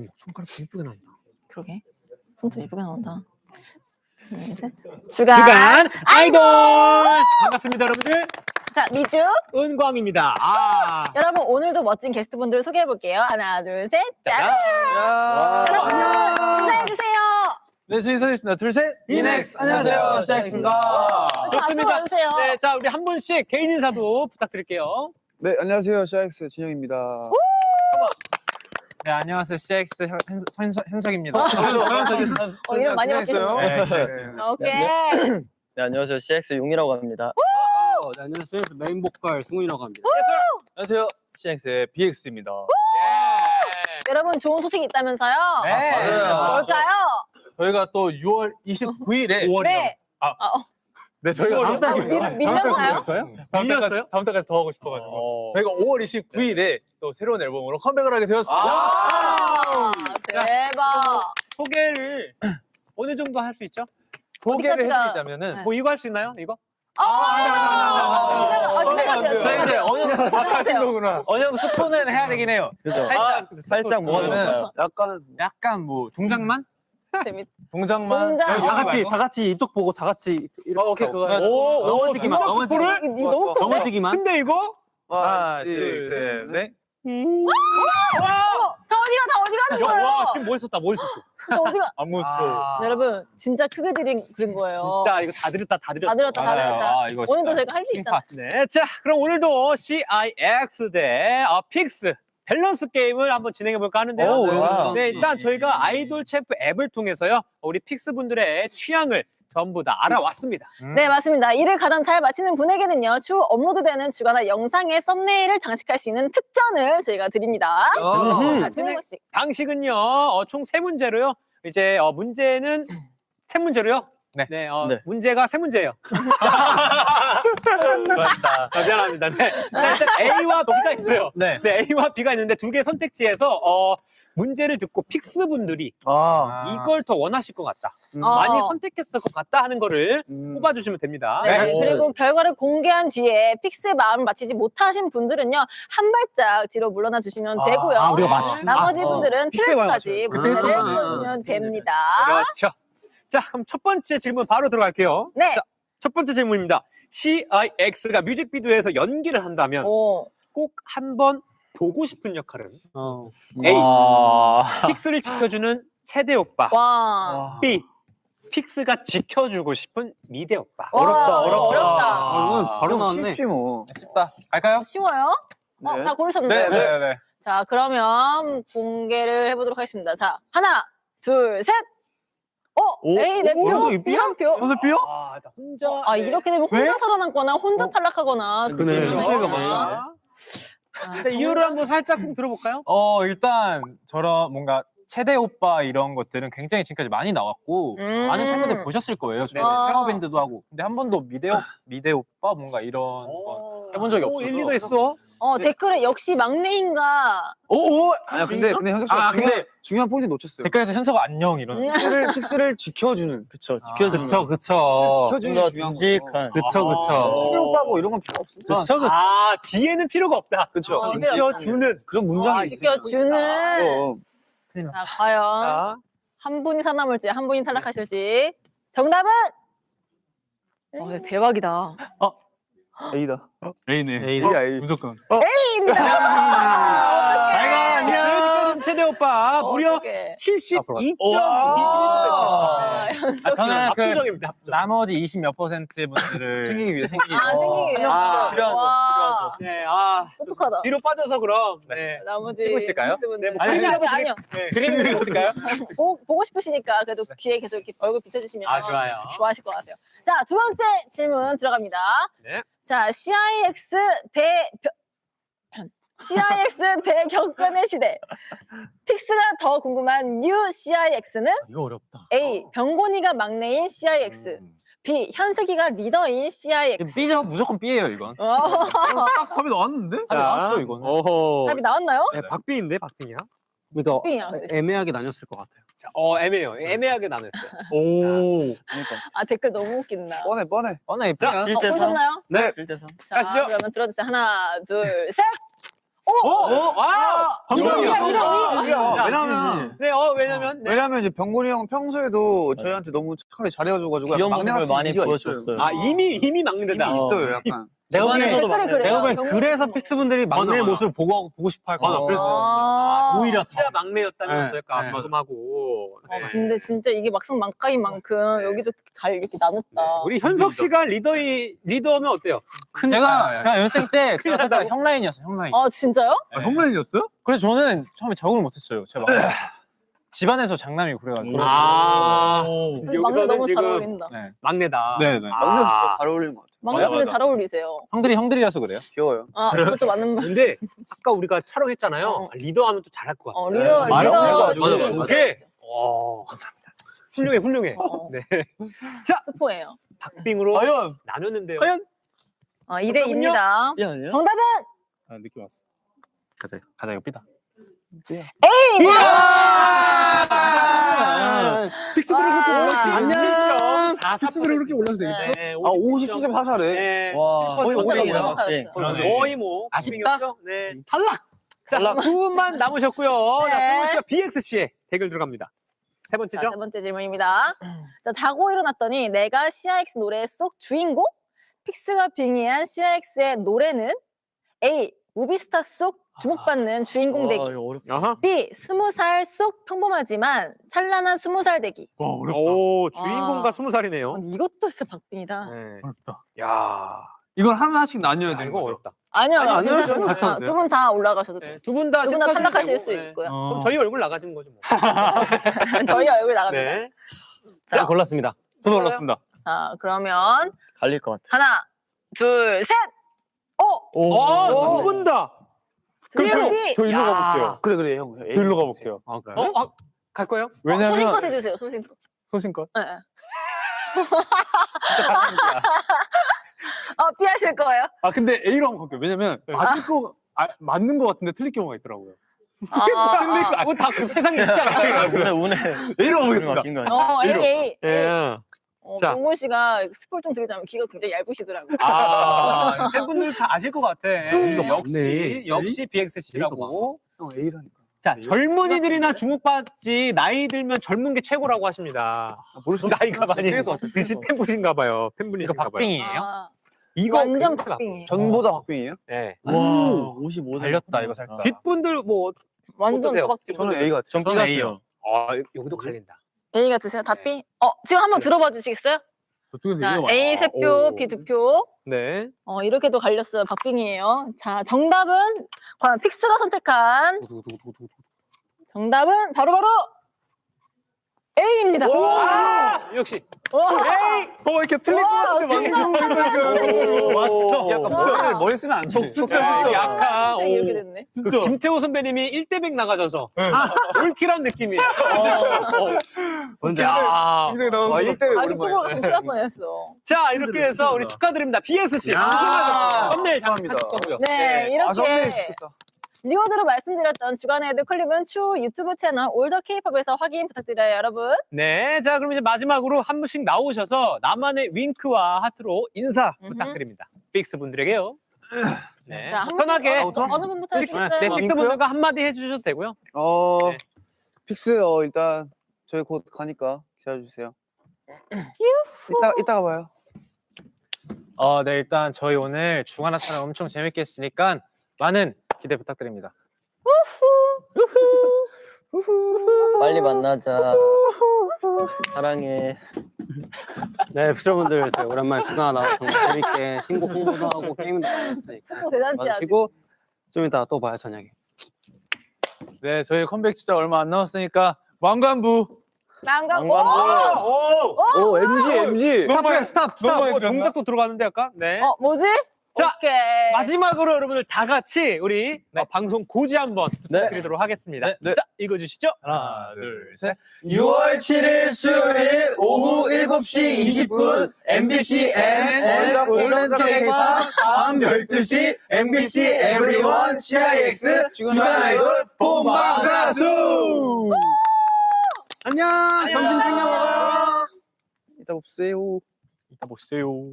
오, 손가락 예쁘게 나온다. 그러게. 손톱 예쁘게 나온다. 둘, 셋. 주간. 주간 아이돌 반갑습니다 여러분들 자, 미주. 은광입니다. 아, 여러분, 오늘도 멋진 게스트분들 소개해 볼게요. 하나, 둘, 셋. 짠! 와. 여러분, 인사해주세요. 네, 저희 서있습니다. 둘, 셋. 이넥스 안녕하세요. 시작했습니다. 좋습니다. 와주세요. 네, 자 우리 한 분씩 개인 인사도 부탁드릴게요. 네, 안녕하세요. 샤엑스 진영입니다. 네, 안녕하세요. CX 현, 현, 현석입니다. 어, 이름 많이 바뀌셨네요. 네, 오케이. 네, 안녕하세요. CX 용이라고 합니다. 어, 네, 안녕하세요. 메인 보컬 승훈이라고 합니다. 안녕하세요. CX의 BX입니다. 여러분, 좋은 소식이 있다면서요? 네. 맞아요. 뭘까요? 저희가 또 6월 29일에 5월이요. 네. 아, 아, 어, 네, 저희가 다음 다음 어, 밀-? 다음 밀렸어요? 달까지, 다음 달까지 더 하고 싶어가지고 어. 저희가 5월 29일에 또 새로운 앨범으로 컴백을 하게 되었습니다. 아, 대박. 소개를 어느 정도 할 수 있죠? 소개를 어디까지가- 해드리자면은 네. 뭐 이거 할 수 있나요? 이거? 아, 아, 지나가세요. 저희 이제. 어느 정도 지나가세요. 하신 거구나. 어느 정도 스포는 해야 되긴 해요. 그죠? 살짝, 살짝 뭐가 저는 될까요? 약간 약간 뭐 동작만? 재밌- 동작만? 동작. 다 같이 말고? 다 같이 이쪽 보고 다 같이 이렇게 어, 오케이, 그거 오, 오, 넘어지기만 넘어지기만? 이거 너무 큰데? 넘어지기만. 근데 이거 하나, 둘, 둘, 셋, 셋, 넷. 어, 다 어디가, 다 어디 가는 야, 거예요? 와 지금 멋있었다 멋있었어. 다 어디가? 안무 스포. 네, 여러분, 진짜 크게 드린, 그린 거예요. 진짜 이거 다 드렸다 다 드렸어. 다 드렸다, 다 맞아요. 드렸다. 아, 이거 오늘도 진짜 저희가 할 수 있잖아. 네, 자 그럼 오늘도 CIX 대 어, 픽스 밸런스 게임을 한번 진행해 볼까 하는데요. 오, 네, 와. 네, 일단 저희가 아이돌 챔프 앱을 통해서요 우리 픽스 분들의 취향을 전부 다 알아왔습니다. 네, 맞습니다. 이를 가장 잘 마치는 분에게는요, 추후 업로드되는 주간화 영상의 썸네일을 장식할 수 있는 특전을 저희가 드립니다. 어, 자, 진행 씨. 방식은요 어, 총 세 문제로요. 이제 어, 문제는 세 문제로요. 네. 어, 네. 문제가 세 문제예요. 맞다. 아, 미안합니다. 네. 자, 일단 A와 B가 있어요. 네. 네, A와 B가 있는데 두 개 선택지에서 어, 문제를 듣고 픽스 분들이 아, 이걸 더 원하실 것 같다. 음. 어. 많이 선택했을 것 같다 하는 거를 음. 뽑아주시면 됩니다. 네, 네. 그리고 결과를 공개한 뒤에 픽스의 마음을 맞히지 못하신 분들은요, 한 발짝 뒤로 물러나 주시면 되고요. 아, 우리가 맞춘. 나머지 아, 어. 분들은 트랙까지 맞춰요. 문제를 아. 풀어주시면 됩니다. 그렇죠. 자, 그럼 첫 번째 질문 바로 들어갈게요. 네. 자, 첫 번째 질문입니다. CIX가 뮤직비디오에서 연기를 한다면 오. 꼭 한 번 보고 싶은 역할은 어. A. 와. 픽스를 지켜주는 채대 오빠. 와. B. 픽스가 지켜주고 싶은 미대 오빠. 와, 어렵다, 어렵다. 어렵다. 아, 이건 바로 나왔네. 쉽지 뭐. 쉽다. 갈까요? 쉬워요? 어, 네. 다 고르셨는데. 네, 네, 네. 자, 그러면 공개를 해보도록 하겠습니다. 자, 하나, 둘, 셋. 어, 오, A 내 오, 표, 오, B 한 표. 연습비요? 아, 나 혼자. 아, 네. 이렇게 되면 혼자 왜? 살아남거나 혼자 탈락하거나 그네. 그렇죠. 현실과 아, 맞네. 아, 일단 이유를 한번 살짝 꼭 들어볼까요? 어, 일단 저런 뭔가 체대 오빠 이런 것들은 굉장히 지금까지 많이 나왔고 음. 많은 팬분들 보셨을 거예요. 저희 아. 페어 밴드도 하고. 근데 한 번도 미대 오, 미대 오빠 뭔가 이런 거 해본 적이 오, 없어서. 일리가 있어. 어, 댓글에 역시 막내인가. 오, 오! 아니야, 근데 근데 현석 씨가 아, 중요한, 근데 중요한 포인트 놓쳤어요. 댓글에서 현서가 안녕 이런. 음. 픽스를 픽스를 지켜주는. 그쵸. 아. 지켜주는. 그쵸, 그쵸. 지켜주는 게 중요한 듬직한. 그쵸, 거. 그쵸. 피디 오빠 뭐 이런 건 필요 없어. 그쵸, 그쵸. 아, 뒤에는 필요가 없다. 그쵸. 어, 필요 없다. 지켜주는. 그런 문장이 있어. 지켜주는. 자, 과연 자, 한 분이 살아남을지 한 분이 탈락하실지. 정답은? 어, 네, 대박이다. A다. A네. A. A야 A. 무조건. 잘가 안녕. 최대 오빠 무려 어떡해. 72.2%. 아, 아, 저는 그. 나머지 20 몇 퍼센트 분들을 챙기기 위해서. 아, 챙기기 아, 위해서. 와, 네, 아, 똑똑하다. 뒤로 빠져서 그럼. 네. 나머지 치고 있을까요? 믹스분들. 네, 뭐 아니, 아니, 그림이라도 아니요. 네. 그림 그리실까요? 보, 보고 싶으시니까 그래도 귀에 계속 이렇게 얼굴 비춰주시면 아, 좋아요. 좋아하실 것 같아요. 자, 두 번째 질문 들어갑니다. 네. 자, CIX 대 벼- CIX 대격변의 시대. 픽스가 더 궁금한 뉴 CIX는 이거 어렵다. A. 병곤이가 막내인 CIX. B. 현석이가 리더인 CIX. B죠 무조건 B예요 이건. 어, 딱 답이 나왔는데? 답이 나왔죠 이거는. 오호. 답이 나왔나요? 네, 박빙인데, 박빙이야. 이거. 애매하게 나뉘었을 것 같아요. 자, 어, 애매해요. 애매하게 나눴어요. 오. 아, 댓글 너무 웃긴다. 뻔해 뻔해. 뻔해 자. 어, 7대 3. 보셨나요? 네. 7대 3. 자, 가시죠. 그러면 들어주세요. 하나, 둘, 셋. 어? 아! 이거, 이거, 이거, 이거. 이게 왜냐면 네, 어, 왜냐면 네. 왜냐면 이제 병곤이 형은 평소에도 저희한테 너무 착하게 잘해줘가지고 귀여운 막내 모습을 같은 많이 보여줬어요. 아, 이미 이미 막는데다. 이미 있어요 약간. 내가 보기엔 집안에서도 내가 그래요. 보기엔 경우- 그래서 픽스분들이 막내 맞아. 모습을 보고 보고 싶어 할 거야. 맞아, 그랬어요. 아. 오히려 진짜 막내였다면 네, 어떨까 네. 마음하고. 어, 근데 진짜 이게 막상 막가인 만큼 여기도 갈 이렇게 나눴다. 우리 현석 씨가 리더이 리더면 어때요? 제가 제가 연습생 때 제가 살짝? 형 라인이었어요. 형 라인. 아 진짜요? 네. 형만이었어요? 그래서 저는 처음에 적응을 못했어요. 제가 막 집안에서 장남이 그래가지고. 아, 막내 여기서는 너무 잘 지금 어울린다. 네. 막내다. 네네. 막내도 아. 잘 어울리는 것 같아. 막내 맞아, 분들 맞아. 잘 어울리세요. 형들이 형들이라서 그래요. 귀여워요. 아 그것도 맞는 말. 근데 아까 우리가 촬영했잖아요. 어. 리더하면 또 잘할 것 같아. 어 리더 네, 리더 맞아요. 지금 맞아요. 오케이. 어, 감사합니다. 훌륭해, 훌륭해. 어, 네. 스포예요. 박빙으로 과연 나눴는데요. 과연? 어, 2대 2입니다. 이 아니야? 정답은 아, 느낌 왔어. 가자, 가자, 이거 삐다. 픽스들을 그렇게 와. 올랐지. 안녕. 4 픽스들을 그렇게 올려도 되겠죠? 네, 아 57점 사사래. 네. 와, 거의 오백이야. 너무 잘했어요. 그러네. 거의 뭐 아쉽다. 네. 탈락. 자, 두 분만 남으셨고요. 자, 네. 성원 씨가 BX 씨의 대결 들어갑니다. 세 자, 번째죠? 세 번째 질문입니다. 자, 자고 일어났더니 내가 CRX 노래 속 주인공? 픽스가 빙의한 CRX의 노래는 A. 무비스타 속 주목받는 주인공 되기. 와, 이거 어렵다. 아하. B. 스무 살속 평범하지만 찬란한 스무 살 되기. 와, 어렵다. 오, 주인공과 아. 스무 살이네요. 아니, 이것도 진짜 박빙이다. 네. 어렵다. 야, 이걸 하나씩 나뉘어야 야, 되는 이거 거죠. 어렵다. 아니요, 아니, 아니요, 아니요. 두 분 다 올라가셔도 돼요. 네, 두분 다 두 분 다 탈락하실 되고, 수 네. 있고요. 어. 그럼 저희 얼굴 나가지는 거죠. 뭐. 저희 얼굴 나갑니다. 네. 제가 골랐습니다. 저도 올랐습니다. 자, 그러면 갈릴 것 같아. 하나, 둘, 셋. 오! 어, 두분 다. 그대로. 저 일로 야. 가볼게요. 그래 그래 형. 저 일로 가볼게요. 어, 아, 갈 거예요? 소신껏 왜냐면 해주세요, 소신껏. 소신껏. 네. 어, 피하실 거예요? 아 근데 A로 한번 갈게요. 왜냐면 맞을 거 아, 맞는 거 같은데 틀릴 경우가 있더라고요. 아, 아, 뭐다그 세상에 있지 않아요? 운에 운에 A로 가보겠습니다. 거 아. 어. A. A. 예. 어, 자. 동곤 씨가 스포를 좀 드리자면 귀가 굉장히 얇으시더라고요. 아, 팬분들 다 아실 것 같아. 음, 역시, 맞네. 역시 BXC라고. 형 A라니까. 자, 젊은이들이나 주목받지, 나이 들면 젊은 게 최고라고 하십니다. 아, 모를 수 나이가 많이 최고 같아, 드신. 팬분인가 봐요. 이거 팬분이신가 봐요. 박빙이에요? 아, 이거 완전. 박빙이에요. 전보다 박빙이에요? 네. 와, 55. 달렸다, 이거 살짝. 뒷분들 뭐, 완전 어떠세요? 도박집. 저는 A 같아요. 전 저는 B같아요. 아, 여기도 갈린다. A 같으세요? 다 B? 어, 지금 한번 들어봐 주시겠어요? 저쪽에서 자, 이거 A 세 표, 오. B 두 표. 네. 어, 이렇게도 갈렸어요. 박빙이에요. 자, 정답은 과연 픽스가 선택한 정답은 바로바로 A입니다. 아, 역시. 와, 에이! 어 이렇게 것 와, 같은데 정답 왔어. 약간 와. 머리를 머리 쓰면 안 돼. 야, 약간, 네, 이렇게 오. 됐네. 그 김태호 선배님이 1대100 나가져서 올킬한 느낌이에요. 뭔지 야. 굉장히 너무 와 1대 아, 이쪽으로 오랜만에. 갔으면 큰일 날 뻔했어. 자, 이렇게 해서 우리 축하드립니다. BSC. 야. 우승하셨어요. 썸네일. 장착하실 거고요. 네, 아 선배 이렇게 좋겠다. 리워드로 말씀드렸던 주간의 헤드 클립은 추후 유튜브 채널 올더 케이팝에서 확인 부탁드려요, 여러분. 네, 자 그럼 이제 마지막으로 한 분씩 나오셔서 나만의 윙크와 하트로 인사 음흠. 부탁드립니다. 픽스 분들에게요. 네, 자, 한 편하게 어, 어느 분부터 네, 해주실까요? 네, 픽스? 분들과 한마디 해주셔도 되고요. 어 네. 픽스 어 일단 저희 곧 가니까 기다려 주세요. 이따 이따가 봐요. 어, 네 일단 저희 오늘 중하나 촬영 엄청 재밌게 했으니까 많은 기대 부탁드립니다. 빨리 만나자. 사랑해. 네, 저희 오랜만에 수강 나와서 정말 재밌게 신곡 홍보도 하고 게임도 대단지 아주. 마시고 좀 이따 또 봐요 저녁에. 네, 저희 컴백 진짜 얼마 안 남았으니까 왕관부 난감. 왕관부. 오, 오 MG MG. 스탑 스탑 들었나? 동작도 들어가는데 약간. 네. 어, 뭐지? 자, 오케이. 마지막으로 여러분들 다 같이 우리 네. 어, 방송 고지 한번 부탁드리도록 하겠습니다. 네, 네. 자, 읽어주시죠. 하나, 둘, 셋. 6월 7일 수요일 오후 7시 20분 MBC M 골든 K-pop 밤 12시 MBC Everyone CIX 주간 아이돌 본방사수 안녕 점심 챙겨 먹어요 이따 봅세요. 이따 보세요.